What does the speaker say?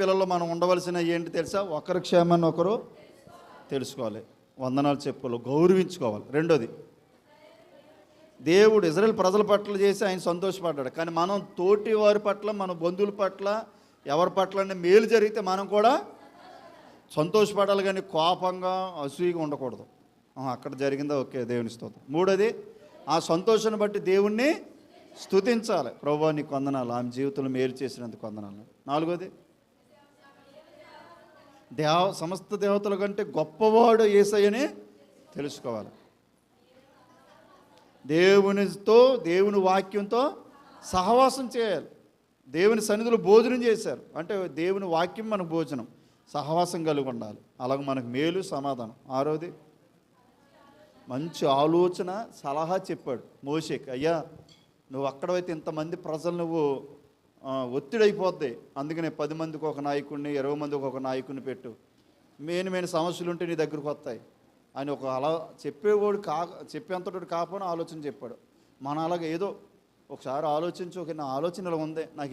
పిల్లలు మనం ఉండవలసిన ఏంటి తెలుసా? ఒకరి క్షేమాన్ని ఒకరు తెలుసుకోవాలి. వందనాలు చెప్పుకోవాలి. గౌరవించుకోవాలి. రెండోది దేవుడు ఇజ్రాయెల్ ప్రజల పట్ల చేసి ఆయన సంతోషపడ్డాడు. కానీ మనం తోటి వారి పట్ల మన బంధువుల పట్ల ఎవరి పట్ల మేలు జరిగితే మనం కూడా సంతోషపడాలి కానీ కోపంగా అసూయగా ఉండకూడదు. అక్కడ జరిగిందా? ఓకే దేవుని స్తోత్రం. మూడోది ఆ సంతోషాన్ని బట్టి దేవుణ్ణి స్తుతించాలి. ప్రభు నీకు వందనాలు. ఆమె జీవితంలో మేలు చేసినందుకు వందనాలు. నాలుగోది దేవ సమస్త దేవతల కంటే గొప్పవాడు ఏసయ్యని తెలుసుకోవాలి. దేవునితో దేవుని వాక్యంతో సహవాసం చేయాలి. దేవుని సన్నిధిలో భోజనం చేశారు. అంటే దేవుని వాక్యం మనకు భోజనం. సహవాసం కలిగి ఉండాలి. అలాగే మనకు మేలు సమాధానం. ఆరోది మంచి ఆలోచన సలహా చెప్పాడు మోషేక్. అయ్యా నువ్వు అక్కడైతే ఇంతమంది ప్రజలు నువ్వు ఒత్తిడైపోద్ది. అందుకనే పది మందికి ఒక నాయకుడిని ఇరవై మందికి ఒక నాయకుడిని పెట్టు. మెయిన్ మెయిన్ సమస్యలు ఉంటే నీ దగ్గరకు వస్తాయి. అని ఒక అలా చెప్పేవాడు కా చెప్పేంతటి కాకపోయినా ఆలోచన చెప్పాడు. మన అలాగే ఏదో ఒకసారి ఆలోచించి ఒక నా ఆలోచన ఇలా ఉంది నాకు